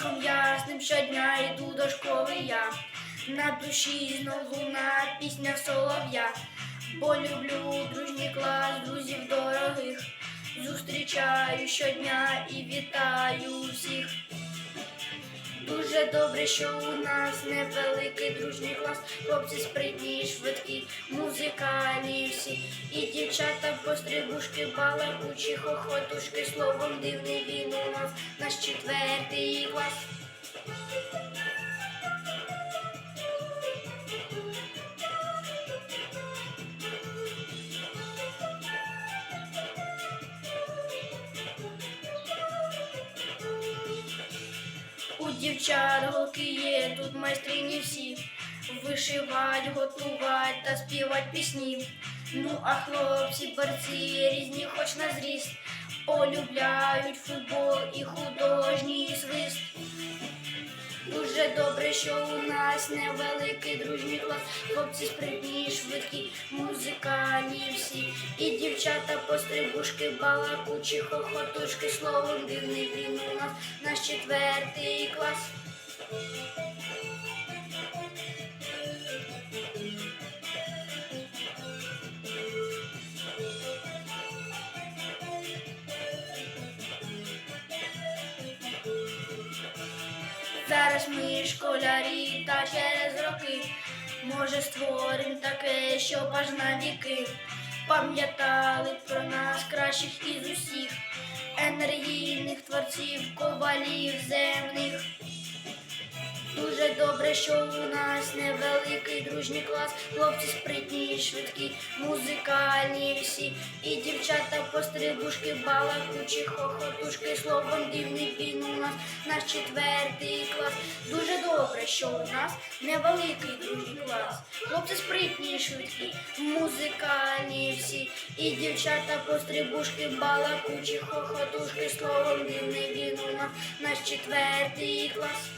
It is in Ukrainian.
Ранком ясним щодня йду до школи я. На душі знов луна пісня солов'я. Бо люблю дружній клас, друзів дорогих. Зустрічаю щодня і вітаю всіх. Дуже добре, що у нас невеликий дружній клас, хлопці спритні, швидкі, музикальні всі, і дівчата пострибушки, балакучі, хохотушки, словом дивний він у нас, дівчат голки є, тут майстрині всі. Вишивать, готувать та співать пісні. Ну а хлопці, борці різні, хоч на зріст, полюбляють футбол і художній свист. Дуже добре, що у нас невеликий дружній клас, хлопці спритні, швидкі, музикальні всі, і дівчата пострибушки, балакучі, хохотушки, словом дивний він у нас, наш четвертий клас. Зараз ми школярі та через роки, може створим таке, щоб аж на віки пам'ятали про нас кращих із усіх. Енергійних творців, ковалів земних. Дуже добре, що у нас невеликий дружній клас, хлопці спритні, швидкі, музикальні всі, і дівчата пострибушки, балакучі, хохотушки, словом дивний наш четвертий клас. Дуже добре, що у нас невеликий другий клас, хлопці спритні, швидкі, музикальні всі, і дівчата пострибушки, балакучі, хохотушки, словом дивний він у нас, наш четвертий клас.